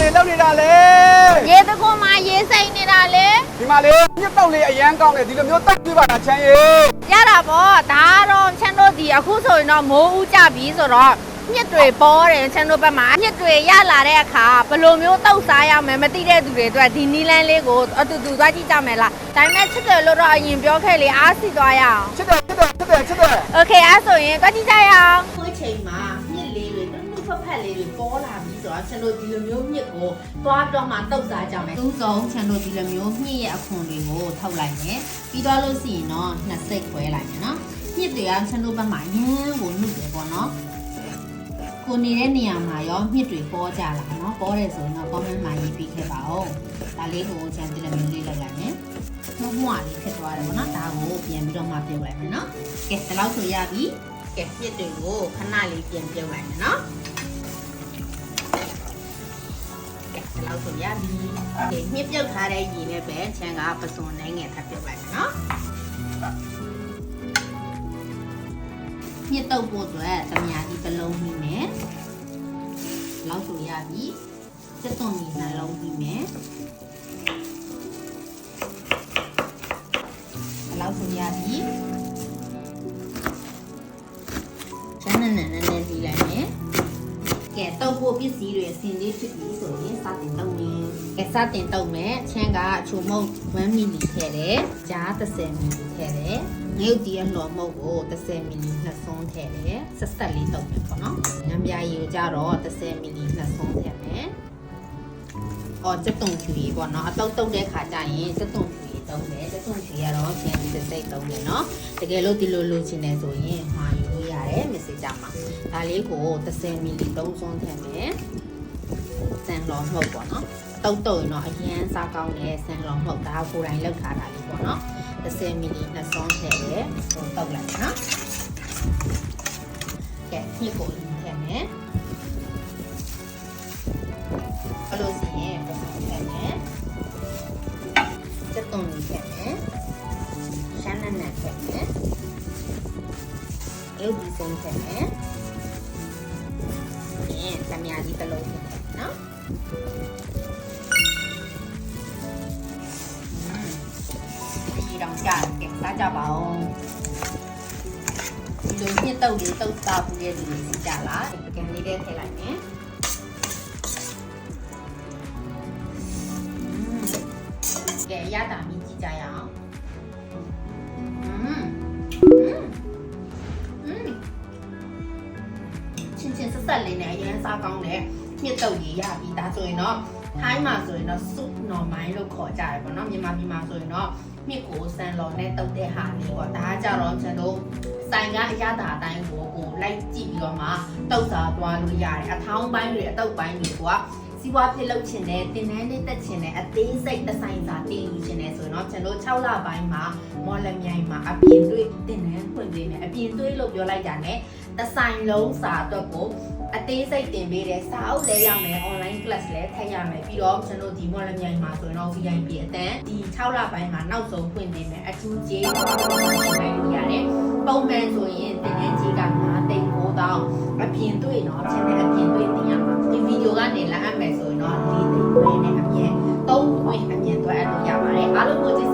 တွေလုပ်နေတာလဲရေတခွန်မှာရေစိမ့်နေတာလေဒီမှာလေမြက်တောက်လေးအရန်ကောင်းတယ်ဒီလိုမျိုးတိုက်ပြပါတာချမ်းရေရတာပေါ့ဒါတော့ချမ်းတို့ဒီအခုဆိုရင်တော့မိုးဥကြပြီဆိုတော့မြစ်တွေပေါ်တယ်ချမ်းတို့ဘက်မှာမြစ်တွေရလာတဲ့အခါဘယ်လိုမျိုးတောက်စားရမယ်မသိတဲ့သူတွေအတွက်ဒီနီလန်းလေးကိုအတူတူသွားကြည့်ကြမယ်လားဒါပေမဲ့ချစ်တယ်လို့တော့အရင်ပြောခဲ့လေအားစီသွားရအောင်ချစ်တယ်ချစ်တယ်ချစ်တယ်ချစ်တယ် Okay အဲ့ဆိုရင်သွားကြည့်ကြရအောင်ခုချိန်မှာ တွေနှုတ်ဖက်ဖက်လေးတွေပေါ်လာပြီးဆိုတော့ကျွန်တော်ဒီလိုမျိုးမြစ်ကိုသွားတော့မှတုတ်စားကြမယ်။သုံးဆုံးကျွန်တော်ဒီလိုမျိုးမြစ်ရဲ့အခွန်တွေကိုထုတ်လိုက်မယ်။ပြီးတော့လို့ရှိရင်တော့နှစ်စိတ်ခွဲလိုက်မယ်နော်။မြစ်တွေကကျွန်တော်ဘက်မှာရမ်းကိုနှုတ်တယ်ပေါ့နော်။ကိုနေတဲ့နေရာမှာရောမြစ်တွေပေါ်ကြလာနော်။ပေါ်တယ်ဆိုရင်တော့ comment မှာရေးပြီးခဲ့ပါဦး။ဒါလေးကိုကျွန်တော်ဒီလိုမျိုးလေးလောက်လိုက်မယ်။မှုမှုလေးဖြစ်သွားတယ်ပေါ့နော်။ဒါကိုပြန်ပြီးတော့မှပြုတ်လိုက်မယ်နော်။ကဲဒီလောက်ဆိုရပြီ။ကဲမြစ်တွေကိုခဏလေးပြန်ပြုတ်လိုက်မယ်နော်။ ဆိုရပြီ။ကဲမြစ်ပြုတ်ထားတဲ့ရေနဲ့ပဲချမ်းကပစွန်နိုင်ငယ်ထပ်ပြုတ်လိုက်မယ်နော်။မြစ်တုပ်ဖို့အတွက်တမယာကြီးတစ်လုံးပြီးမယ်။လောက်ဆိုရပြီ။စက်သွန်ကြီးနှလုံးပြီးမယ်။ဒီလောက်ဆိုရပြီ။ တုပ်ဖို့ပစ္စည်းတွေအစင်လေးဖြစ်ပြီဆိုရင်စတင်တုပ်မယ်။ကဲစတင်တုပ်မယ်။ချမ်းကချိုမုတ်1မီလီထည့်တယ်။ကြား30မီလီထည့်တယ်။ငရုတ်တီးအလော်မုတ်ကို30မီလီနှစ်စွန်းထည့်တယ်။ဆက်ဆက်လေးတုပ်မယ်ပေါ့နော်။ညံပြာရည်ကိုကြတော့30မီလီနှစ်စွန်းထည့်မယ်။အော်စက်တုံဖြူကြီးပေါ့နော်။အတုပ်တုပ်တဲ့ခါကျရင်စက်တုံဖြူ ကြီးတုံးတယ်။စက်တုံဖြူကတော့ပြန်ပြီးတစ်စိတ်တုံးတယ်နော်။တကယ်လို့ဒီလိုလိုချင်တယ်ဆိုရင်မှာယူလို့ရတယ် message မှာ။ဒါလေးကို30မီလီသုံးစွန်းထည့်မယ်။စံလော်မှုတ်ပေါ့နော်။တုတ်တုတ်ရင်တော့အရန်စားကောင်းတဲ့စံလော်မှုတ်ဒါကိုယ်တိုင်လောက်ထားတာလေးပေါ့နော်။30မီလီနှစ်စွန်းထည့်တယ်။ဟိုတုတ်လိုက်နော်။ကဲညစ်ကိုထည့်မယ်။ စက်တုံးလေးထည့်မယ်။ရှမ်းနန်းနန်းထည့်မယ်။ရုပ်ဒီစုံထည့်မယ်။ဒီတမယာကြီးတစ်လုံးထည့်မယ်နော်။ဒီတော့ကြာကဲစားကြပါဦးဒီလိုညှစ်တုပ်လေးတုပ်စားပူ ရတာမြင်ကြည့်ကြရအောင်ချင်းချင်းဆက်ဆက်လေးနဲ့အရင်စားကောင်းတယ်မြစ်တုပ်ကြီးရပြီဒါဆိုရင်တော့ထိုင်းမှာဆိုရင်တော့ soup normal လို့ခေါ်ကြတယ်ပေါ့နော်မြန်မာပြည်မှာဆိုရင်တော့မြစ်ကိုဆန်လော်နဲ့တုပ်တဲ့ဟာလေးပေါ့ဒါကကြတော့ကျွန်တော်ဆိုင်ကအရသာအတိုင်းကိုကိုလိုက်ကြည့်ပြီးတော့မှတုပ်စားသွားလို့ရတယ်အထောင်းပိုင်းတွေအတုပ်ပိုင်းတွေက စီးပွားဖြစ်လုပ်ချင်တဲ့တင်တန်းလေးတက်ချင်တဲ့အသေးစိတ်တစ်ဆိုင်စာတင်ယူချင်တဲ့ဆိုတော့ကျွန်တော်6လပိုင်းမှာမော်လမြိုင်မှာအပြင်တွေ့တင်တန်းဖွင့်ပေးမယ်အပြင်တွေ့လို့ပြောလိုက်တာ ਨੇ တစ်ဆိုင်လုံးစာအတွက်ကိုအသေးစိတ်တင်ပေးတယ်စာအုပ်လည်းရမယ် online class လည်းထည့်ရမယ်ပြီးတော့ကျွန်တော်ဒီမော်လမြိုင်မှာဆိုရင်တော့ VIP အတန်းဒီ6လပိုင်းမှာနောက်ဆုံးဖွင့်ပေးမယ်အထူးကြေးနိုင်လို့ရတယ်ပုံမှန်ဆိုရင်တင်တန်းကြေးက9 သိန်း9000အပြင်တွေ့เนาะ channel အပြင်တွေ့တင်ရမှာဒီဗီဒီယိုကနေလာအပ်မယ်ဆိုရင်တော့4သိန်းခွဲနဲ့အပြင်3ခွင့်အပြင်တွေ့အပ်လို့ရပါတယ်အားလုံးကိုကျေးဇူးတင်ပါတယ် ူး